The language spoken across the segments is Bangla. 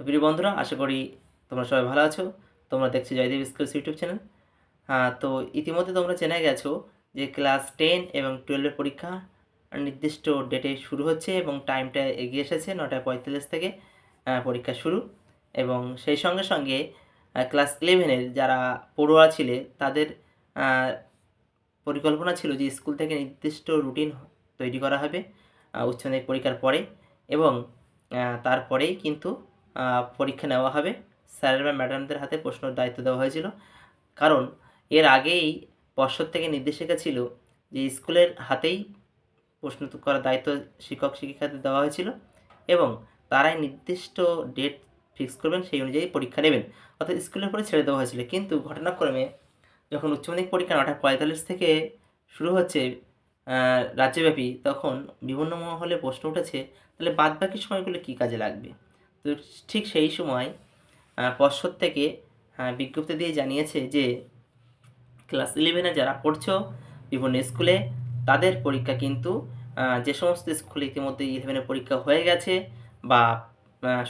তো প্রিয় বন্ধুরা আশা করি তোমরা সবাই ভালো আছো। তোমরা দেখছ জয়দেব স্কুলস ইউটিউব চ্যানেল। হ্যাঁ তো ইতিমধ্যে তোমরা জেনে গেছো যে ক্লাস টেন এবং টুয়েলভের পরীক্ষা নির্দিষ্ট ডেটে শুরু হচ্ছে এবং টাইমটা এগিয়ে এসেছে নটা পঁয়তাল্লিশ থেকে পরীক্ষা শুরু। এবং সেই সঙ্গে সঙ্গে ক্লাস ইলেভেনের যারা পড়ুয়া ছিলে তাদের পরিকল্পনা ছিল যে স্কুল থেকে নির্দিষ্ট রুটিন তৈরি করা হবে আহ, উচ্চ মাধ্যমিক পরীক্ষার পরে এবং তারপরেই কিন্তু পরীক্ষা নেওয়া হবে। স্যার বা ম্যাডামদের হাতে প্রশ্নের দায়িত্ব দেওয়া হয়েছিল। কারণ এর আগেই পর্ষদ থেকে নির্দেশিকা ছিল যে স্কুলের হাতেই প্রশ্ন করার দায়িত্ব শিক্ষক শিক্ষিকাদের দেওয়া হয়েছিল এবং তারাই নির্দিষ্ট ডেট ফিক্স করবেন, সেই অনুযায়ী পরীক্ষা নেবেন। অর্থাৎ স্কুলের পরে ছেড়ে দেওয়া হয়েছিল। কিন্তু ঘটনাক্রমে যখন উচ্চ মাধ্যমিক পরীক্ষা নটা পঁয়তাল্লিশ থেকে শুরু হচ্ছে রাজ্যব্যাপী, তখন বিভিন্ন মহলে প্রশ্ন উঠেছে, তাহলে বাদ বাকি সময়গুলো কী কাজে লাগবে? তো ঠিক সেই সময় পর্ষদ থেকে বিজ্ঞপ্তি দিয়ে জানিয়েছে যে ক্লাস ইলেভেনে যারা পড়ছো বিভিন্ন স্কুলে তাদের পরীক্ষা কিন্তু যে সমস্ত স্কুলে ইতিমধ্যে ইলেভেনের পরীক্ষা হয়ে গেছে বা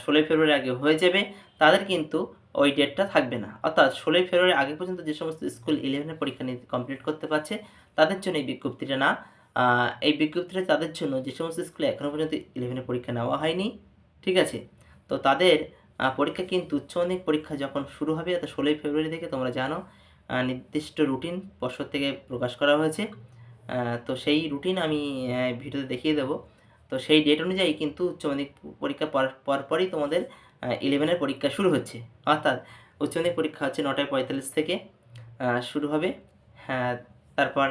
ষোলোই ফেব্রুয়ারি আগে হয়ে যাবে, তাদের কিন্তু ওই ডেটটা থাকবে না। অর্থাৎ ষোলোই ফেব্রুয়ারি আগে পর্যন্ত যে সমস্ত স্কুল ইলেভেনের পরীক্ষা নিয়ে কমপ্লিট করতে পারছে, তাদের জন্য এই বিজ্ঞপ্তিটা না। এই বিজ্ঞপ্তিটা তাদের জন্য যে সমস্ত স্কুলে এখনও পর্যন্ত ইলেভেনের পরীক্ষা নেওয়া হয়নি, ঠিক আছে? তো তাদের পরীক্ষা কিন্তু উচ্চ মাধ্যমিক পরীক্ষা যখন শুরু হবে, অর্থাৎ ষোলোই ফেব্রুয়ারি থেকে তোমরা জানো নির্দিষ্ট রুটিন পর্ষদ থেকে প্রকাশ করা হয়েছে। তো সেই রুটিন আমি ভিডিওতে দেখিয়ে দেবো। তো সেই ডেট অনুযায়ী কিন্তু উচ্চ মাধ্যমিক পরীক্ষা পর পরপরই তোমাদের ইলেভেনের পরীক্ষা শুরু হচ্ছে। অর্থাৎ উচ্চ মাধ্যমিক পরীক্ষা হচ্ছে নটায় পঁয়তাল্লিশ থেকে শুরু হবে। হ্যাঁ তারপর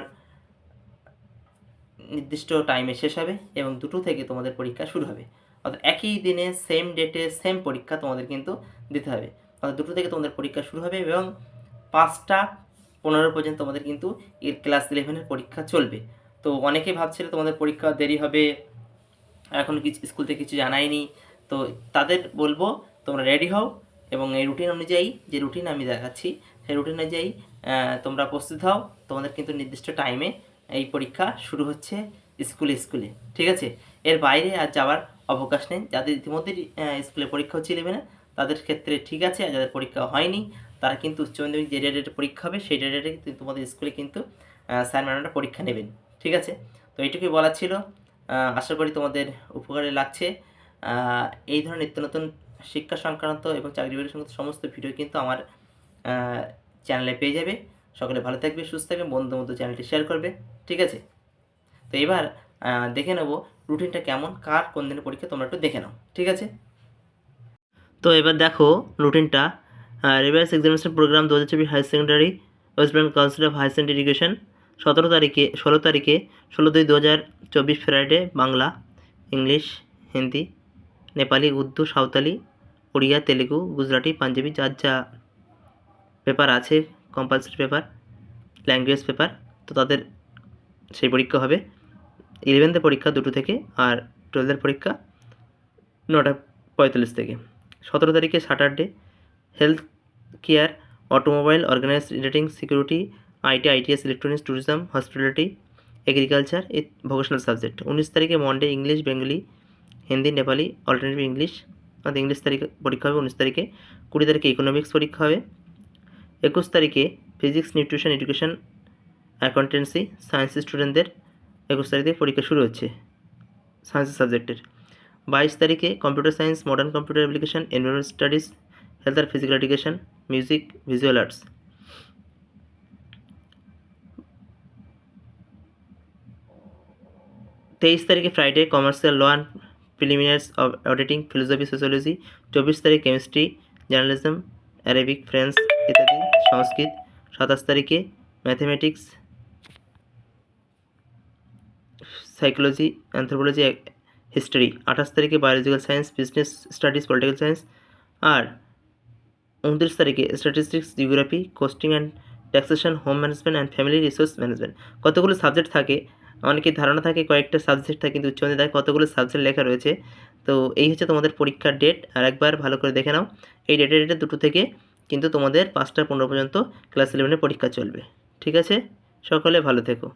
নির্দিষ্ট টাইমে শেষ হবে এবং দুটো থেকে তোমাদের পরীক্ষা শুরু হবে। অর্থাৎ একই দিনে সেম ডেটে সেম পরীক্ষা তোমাদের কিন্তু দিতে হবে। অর্থাৎ দুটো থেকে তোমাদের পরীক্ষা শুরু হবে এবং পাঁচটা পনেরো পর্যন্ত তোমাদের কিন্তু এর ক্লাস ইলেভেনের পরীক্ষা চলবে। তো অনেকেই ভাবছিল তোমাদের পরীক্ষা দেরি হবে, এখন কিছু স্কুল থেকে কিছু জানায়নি তো তাদের বলব, তোমরা রেডি হও এবং এই রুটিন অনুযায়ী যে রুটিন আমি দেখাচ্ছি, সেই রুটিন অনুযায়ী তোমরা প্রস্তুত হও। তোমাদের কিন্তু নির্দিষ্ট টাইমে এই পরীক্ষা শুরু হচ্ছে স্কুলে স্কুলে ঠিক আছে? এর বাইরে আর যাওয়ার অবকাশ নেই। যাদের ইতিমধ্যে স্কুলে পরীক্ষা হচ্ছে ইলেভেনে তাদের ক্ষেত্রে ঠিক আছে, আর যাদের পরীক্ষা হয়নি, তারা কিন্তু উচ্চ মাধ্যমিক যে ডেটে পরীক্ষা হবে, সেই ডেটে কিন্তু তোমাদের স্কুলে কিন্তু স্যার ম্যাডামরা পরীক্ষা নেবেন। ঠিক আছে? তো এইটুকুই বলার ছিল। আশা করি তোমাদের উপকারে লাগছে। এই ধরনের নিত্য নতুন শিক্ষা সংক্রান্ত এবং চাকরি বাকরি সংক্রান্ত সমস্ত ভিডিও কিন্তু আমার চ্যানেলে পেয়ে যাবে। সকলে ভালো থাকবে, সুস্থ থাকবে বন্ধু মতো চ্যানেলটি শেয়ার করবে। ঠিক আছে? তো এবার দেখে নেব রুটিনটা কেমন, কার কোন দিনের পরীক্ষা তোমরা একটু দেখে নাও, ঠিক আছে? তো এবার দেখো রুটিনটা রিভার্স এক্সামিনেশন প্রোগ্রাম দু হাজার চব্বিশ higher secondary West Bengal council of higher secondary education সতেরো তারিখে, ষোলো তারিখে, ষোলো দুই দু হাজার চব্বিশ ফ্রাইডে বাংলা ইংলিশ হিন্দি নেপালি উর্দু সাঁওতালি উড়িয়া তেলেগু গুজরাটি পাঞ্জাবি যার যা পেপার আছে কম্পালসারি পেপার ল্যাঙ্গুয়েজ পেপার তো তাদের সেই পরীক্ষা হবে। ইলেভেন্থের পরীক্ষা দুটো থেকে আর টুয়েলভের পরীক্ষা নটা পঁয়তাল্লিশ থেকে। সতেরো তারিখে Saturday health care automobile organise retailing security IT ITS electronics tourism hospitality agriculture এই ভোকেশনাল সাবজেক্ট উনিশ তারিখে Monday English Bengali Hindi Nepali alternative English অর্থাৎ ইংলিশ তারিখে পরীক্ষা হবে, উনিশ তারিখে। কুড়ি তারিখে ইকোনমিক্স পরীক্ষা হবে। একুশ তারিখে physics nutrition education accountancy science স্টুডেন্টদের একুশ তারিখ পরীক্ষা শুরু হচ্ছে সায়েন্স সাবজেক্টের বাইশ তারিখে computer science modern computer application environment studies health আর physical education music visual arts তেইশ তারিখে Friday commercial law and preliminaries of auditing philosophy sociology চব্বিশ তারিখ কেমিস্ট্রি জার্নালিজম অ্যারাবিক ফ্রেঞ্চ ইত্যাদি সংস্কৃত। সাতাশ তারিখে ম্যাথমেটিক্স সাইকোলজি অ্যান্থ্রোপোলজি হিস্ট্রি আঠাশ তারিখে biological science business studies political science আর উনত্রিশ তারিখে statistics geography costing and taxation home management and family resource management কতগুলো সাবজেক্ট থাকে? অনেকের ধারণা থাকে, কয়েকটা সাবজেক্ট থাকে, কিন্তু উচ্চ মাধ্যমিক কতগুলো সাবজেক্ট লেখা রয়েছে। তো এই হচ্ছে তোমাদের পরীক্ষার ডেট আর একবার ভালো করে দেখে নাও। এই ডেটে ডেটে দুটো থেকে কিন্তু তোমাদের পাঁচটা পনেরো পর্যন্ত ক্লাস ইলেভেনের পরীক্ষা চলবে। ঠিক আছে? সকলে ভালো থেকো।